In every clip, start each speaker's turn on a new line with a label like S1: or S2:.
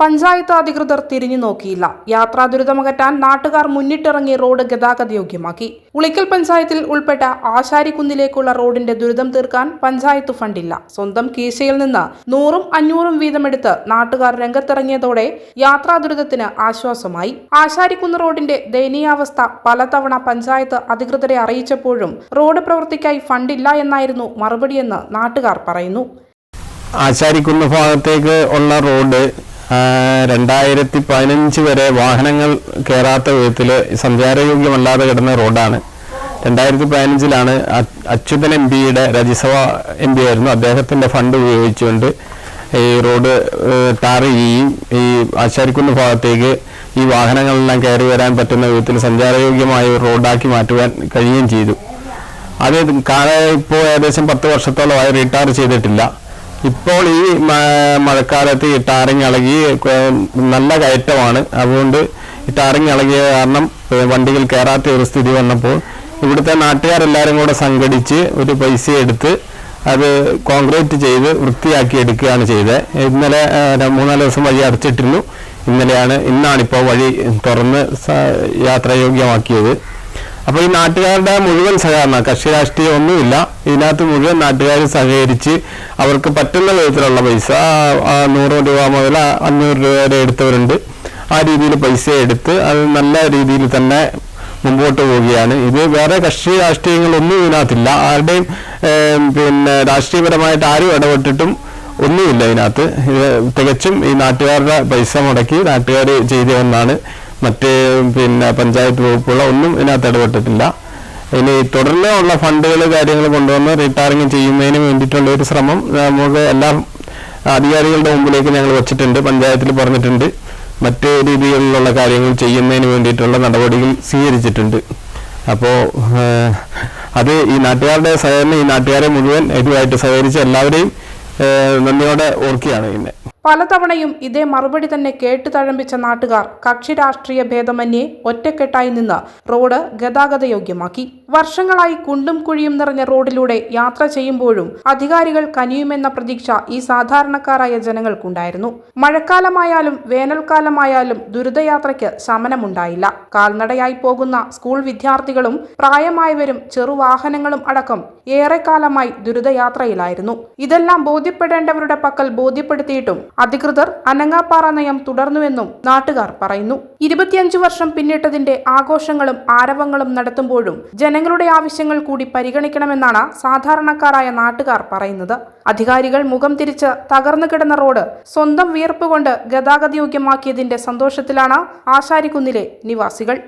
S1: പഞ്ചായത്ത് അധികൃതർ തിരിഞ്ഞു നോക്കിയില്ല. യാത്രാ ദുരിതമകറ്റാൻ നാട്ടുകാർ മുന്നിട്ടിറങ്ങി റോഡ് ഗതാഗതയോഗ്യമാക്കി ഉളിക്കൽ പഞ്ചായത്തിൽ ഉൾപ്പെട്ട ആശാരിക്കുന്നിലേക്കുള്ള റോഡിന്റെ ദുരിതം തീർക്കാൻ പഞ്ചായത്ത് ഫണ്ടില്ല. സ്വന്തം കീശയിൽ നിന്ന് നൂറും അഞ്ഞൂറും വീതമെടുത്ത് നാട്ടുകാർ രംഗത്തിറങ്ങിയതോടെ യാത്രാ ദുരിതത്തിന് ആശ്വാസമായി. ആശാരിക്കുന്ന് റോഡിന്റെ ദയനീയാവസ്ഥ പലതവണ പഞ്ചായത്ത് അധികൃതരെ അറിയിച്ചപ്പോഴും റോഡ് പ്രവൃത്തിക്കായി ഫണ്ടില്ല എന്നായിരുന്നു മറുപടിയെന്ന് നാട്ടുകാർ പറയുന്നു.
S2: ആശാരിക്കുന്ന് ഭാഗത്തേക്ക് ഉള്ള റോഡ് രണ്ടായിരത്തി പതിനഞ്ച് വരെ വാഹനങ്ങൾ കയറാത്ത വിധത്തിൽ സഞ്ചാരയോഗ്യമല്ലാതെ കിടന്ന റോഡാണ്. രണ്ടായിരത്തി പതിനഞ്ചിലാണ് അച്യുതൻ എം പിയുടെ രാജ്യസഭ എം പി ആയിരുന്നു. അദ്ദേഹത്തിന്റെ ഫണ്ട് ഉപയോഗിച്ചുകൊണ്ട് ഈ റോഡ് ടാർ ചെയ്യുകയും ഈ ആശാരിക്കുന്ന ഭാഗത്തേക്ക് ഈ വാഹനങ്ങളെല്ലാം കയറി വരാൻ പറ്റുന്ന വിധത്തിൽ സഞ്ചാരയോഗ്യമായ ഒരു റോഡാക്കി മാറ്റുവാൻ കഴിയുകയും ചെയ്തു. അത് കാല ഇപ്പോൾ ഏകദേശം പത്ത് വർഷത്തോളമായി റീടാർ ചെയ്തിട്ടില്ല. ഇപ്പോൾ ഈ മഴക്കാലത്ത് ഈ ടാറിങ് ഇളകി നല്ല കയറ്റമാണ്. അതുകൊണ്ട് ഈ ടാറിങ് ഇളകിയ കാരണം വണ്ടികൾ കയറാത്ത ഒരു സ്ഥിതി വന്നപ്പോൾ ഇവിടുത്തെ നാട്ടുകാരെല്ലാവരും കൂടെ സംഘടിച്ച് ഒരു പൈസ എടുത്ത് അത് കോൺക്രീറ്റ് ചെയ്ത് വൃത്തിയാക്കി എടുക്കുകയാണ് ചെയ്തത് ഇന്നലെ മൂന്നാൽ ദിവസം വഴി അടച്ചിട്ടിരുന്നു. ഇന്നലെയാണ് ഇന്നാണിപ്പോൾ വഴി തുറന്ന് യാത്രായോഗ്യമാക്കിയത്. അപ്പോൾ ഈ നാട്ടുകാരുടെ മുഴുവൻ സഹകരണം കക്ഷി രാഷ്ട്രീയം ഒന്നുമില്ല. ഇതിനകത്ത് മുഴുവൻ നാട്ടുകാർ സഹകരിച്ച് അവർക്ക് പറ്റുന്ന വിധത്തിലുള്ള പൈസ നൂറ് രൂപ മുതൽ അഞ്ഞൂറ് രൂപ വരെ എടുത്തവരുണ്ട്. ആ രീതിയിൽ പൈസ എടുത്ത് അത് നല്ല രീതിയിൽ തന്നെ മുമ്പോട്ട് പോവുകയാണ്. ഇത് വേറെ കക്ഷി രാഷ്ട്രീയങ്ങളൊന്നും ഇതിനകത്തില്ല. ആരുടെയും പിന്നെ രാഷ്ട്രീയപരമായിട്ട് ആരും ഇടപെട്ടിട്ടും ഒന്നുമില്ല ഇതിനകത്ത്. ഇത് തികച്ചും ഈ നാട്ടുകാരുടെ പൈസ മുടക്കി നാട്ടുകാർ ചെയ്തതെന്നാണ് മറ്റ് പിന്നെ പഞ്ചായത്ത് വകുപ്പുള്ള ഒന്നും ഇതിനകത്ത് ഇടപെട്ടിട്ടില്ല. ഇനി തുടർന്ന് ഉള്ള ഫണ്ടുകൾ കാര്യങ്ങൾ കൊണ്ടുവന്ന് റിട്ടയറിങ് ചെയ്യുന്നതിന് വേണ്ടിയിട്ടുള്ള ഒരു ശ്രമം നമുക്ക് എല്ലാ അധികാരികളുടെ മുമ്പിലേക്ക് ഞങ്ങൾ വെച്ചിട്ടുണ്ട് പഞ്ചായത്തിൽ പറഞ്ഞിട്ടുണ്ട്. മറ്റ് രീതികളിലുള്ള കാര്യങ്ങൾ ചെയ്യുന്നതിന് വേണ്ടിയിട്ടുള്ള നടപടികൾ സ്വീകരിച്ചിട്ടുണ്ട്. അപ്പോൾ അത് ഈ നാട്ടുകാരുടെ സഹകരണം ഈ നാട്ടുകാരെ മുഴുവൻ ഇതുമായിട്ട് സഹകരിച്ച് എല്ലാവരെയും നന്ദിയോടെ ഓർക്കുകയാണ് പിന്നെ
S1: പലതവണയും ഇതേ മറുപടി തന്നെ കേട്ടു തഴമ്പിച്ച നാട്ടുകാർ കക്ഷി രാഷ്ട്രീയ ഭേദമന്യേ ഒറ്റക്കെട്ടായി നിന്ന് റോഡ് ഗതാഗതയോഗ്യമാക്കി. വർഷങ്ങളായി കുണ്ടും കുഴിയും നിറഞ്ഞ റോഡിലൂടെ യാത്ര ചെയ്യുമ്പോഴും അധികാരികൾ കനിയുമെന്ന പ്രതീക്ഷ ഈ സാധാരണക്കാരായ ജനങ്ങൾക്കുണ്ടായിരുന്നു. മഴക്കാലമായാലും വേനൽക്കാലമായാലും ദുരിതയാത്രയ്ക്ക് ശമനമുണ്ടായില്ല. കാൽനടയായി പോകുന്ന സ്കൂൾ വിദ്യാർത്ഥികളും പ്രായമായവരും ചെറുവാഹനങ്ങളും അടക്കം ഏറെക്കാലമായി ദുരിതയാത്രയിലായിരുന്നു. ഇതെല്ലാം ബോധ്യപ്പെടേണ്ടവരുടെ പക്കൽ ബോധ്യപ്പെടുത്തിയിട്ടും അധികൃതർ അനങ്ങാപ്പാറ നയം തുടർന്നുവെന്നും നാട്ടുകാർ പറയുന്നു. ഇരുപത്തിയഞ്ചു വർഷം പിന്നിട്ടതിന്റെ ആഘോഷങ്ങളും ആരവങ്ങളും നടത്തുമ്പോഴും ജനങ്ങളുടെ ആവശ്യങ്ങൾ കൂടി പരിഗണിക്കണമെന്നാണ് സാധാരണക്കാരായ നാട്ടുകാർ പറയുന്നത്. അധികാരികൾ മുഖം തിരിച്ച് തകർന്നു കിടന്ന റോഡ് സ്വന്തം വിയർപ്പ് കൊണ്ട് ഗതാഗതയോഗ്യമാക്കിയതിന്റെ സന്തോഷത്തിലാണ് ആശാരിക്കുന്നിലെ നിവാസികൾ.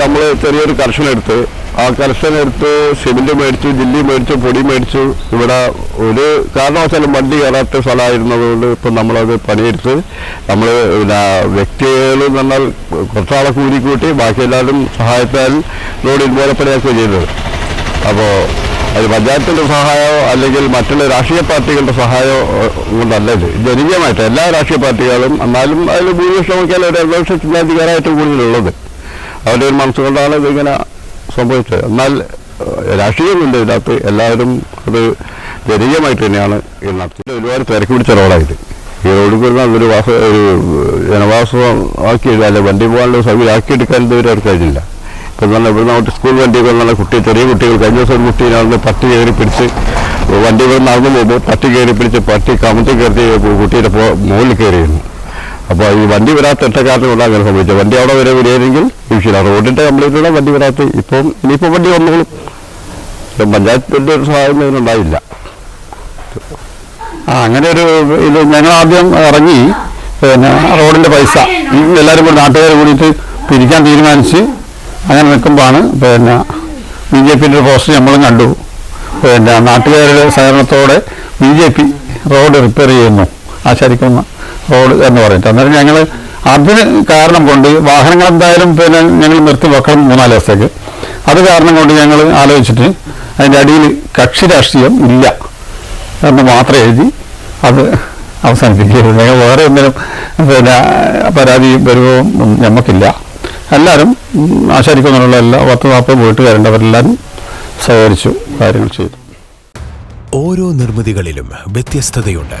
S3: നമ്മൾ ചെറിയൊരു കർഷനെടുത്ത് ആ കർഷകർ എടുത്തു സിമെന്റ് മേടിച്ചു ജില്ലി മേടിച്ചു പൊടി മേടിച്ചു. ഇവിടെ ഒരു കാരണവശാലും വണ്ടി കയറാത്ത സ്ഥലമായിരുന്നതുകൊണ്ട് ഇപ്പം നമ്മളത് പണിയെടുത്ത് നമ്മൾ വ്യക്തികൾ എന്ന് പറഞ്ഞാൽ കുറച്ചാളെ കൂലി കൂട്ടി ബാക്കി എല്ലാവരും സഹായത്താൽ റോഡ് ഇതുപോലെ പണിയാക്കുകയും ചെയ്തത്. അപ്പോൾ അത് പഞ്ചായത്തിന്റെ സഹായമോ അല്ലെങ്കിൽ മറ്റുള്ള രാഷ്ട്രീയ പാർട്ടികളുടെ സഹായമോ കൊണ്ടല്ല ഇത് ജനകീയമായിട്ട് എല്ലാ രാഷ്ട്രീയ പാർട്ടികളും എന്നാലും അതിൽ ഭൂരിപക്ഷം നോക്കിയാൽ ഒരു ഇടതുപക്ഷ ചിന്താധികാരമായിട്ട് കൂടുതലുള്ളത്. അവരുടെ ഒരു മനസ്സുകൊണ്ടാണ് ഇതിങ്ങനെ സംഭവിച്ചത്. എന്നാൽ രാഷ്ട്രീയമുണ്ട് ഇതിനകത്ത് എല്ലാവരും അത് ജനകീയമായിട്ട് തന്നെയാണ് ഇത് നടത്തിയത്. ഒരുപാട് തിരക്ക് പിടിച്ച റോഡായിട്ട് ഈ റോഡിൽ കൂടുന്ന ഒരു വാസ ഒരു ജനവാസമാക്കി അല്ലെ വണ്ടി പോകാനുള്ള സൗകര്യം ആക്കിയെടുക്കാൻ ഇതുവരെ അവർക്ക് കഴിഞ്ഞില്ല. ഇപ്പം തന്നെ ഇവിടുന്ന് അങ്ങോട്ട് സ്കൂൾ വണ്ടിയൊക്കെ നല്ല കുട്ടി ചെറിയ കുട്ടികൾ കഴിഞ്ഞ ദിവസം ഒരു കുട്ടി നടന്ന് പട്ടി കയറി പിടിച്ച് വണ്ടി ഇവിടെ നടന്നു പോകുമ്പോൾ പട്ടി കയറി പിടിച്ച് പട്ടി കമത്തി കയറി കുട്ടിയുടെ മുകളിൽ കയറിയിരുന്നു. അപ്പോൾ ഈ വണ്ടി വരാത്ത ഒറ്റക്കാരനുള്ള അങ്ങനെ സംഭവിച്ചത് വണ്ടി അവിടെ വരെ വരികയാണെങ്കിൽ വിഷയമില്ല റോഡിന്റെ കംപ്ലീറ്റുള്ള വണ്ടി വരാത്ത. ഇപ്പം ഇനിയിപ്പോൾ വണ്ടി വന്നോളും. പഞ്ചായത്തിന്റെ ഒരു സഹായം ഇതിനുണ്ടായില്ല
S4: ആ അങ്ങനെ ഒരു ഇത് ഞങ്ങൾ ആദ്യം ഇറങ്ങി. പിന്നെ റോഡിന്റെ പൈസ. എല്ലാവരും കൂടി നാട്ടുകാർ കൂടിയിട്ട് പിരിക്കാൻ തീരുമാനിച്ച് അങ്ങനെ നിൽക്കുമ്പോഴാണ് പിന്നെ ബി ജെ പിന്റെ ഒരു പോസ്റ്റ് നമ്മളും കണ്ടു. പിന്നെ നാട്ടുകാരുടെ സഹകരണത്തോടെ B J P road repair ചെയ്യുന്നു. ആശാരിക്കുന്ന. റോഡ് എന്ന് പറഞ്ഞിട്ട് അന്നേരം ഞങ്ങൾ അതിന് കാരണം കൊണ്ട് വാഹനങ്ങൾ എന്തായാലും പിന്നെ ഞങ്ങൾ നിർത്തി വെക്കണം മൂന്നാൽ ദിവസത്തേക്ക്. അത് കാരണം കൊണ്ട് ഞങ്ങൾ ആലോചിച്ചിട്ട് അതിന്റെ അടിയിൽ കക്ഷി രാഷ്ട്രീയം ഇല്ല എന്ന് മാത്രം എഴുതി അത് അവസാനിപ്പിക്കുകയായിരുന്നു. ഞങ്ങൾ വേറെ എന്തെങ്കിലും പിന്നെ പരാതി പരിഭവവും നമുക്കില്ല എല്ലാവരും ആശാരിക്കുന്നുള്ള എല്ലാ പത്ത് നാൽപ്പത് വീട്ടുകാരുണ്ടവരെല്ലാവരും സഹകരിച്ചു കാര്യങ്ങൾ ചെയ്തു.
S5: ഓരോ നിർമ്മിതികളിലും വ്യത്യസ്തതയുണ്ട്.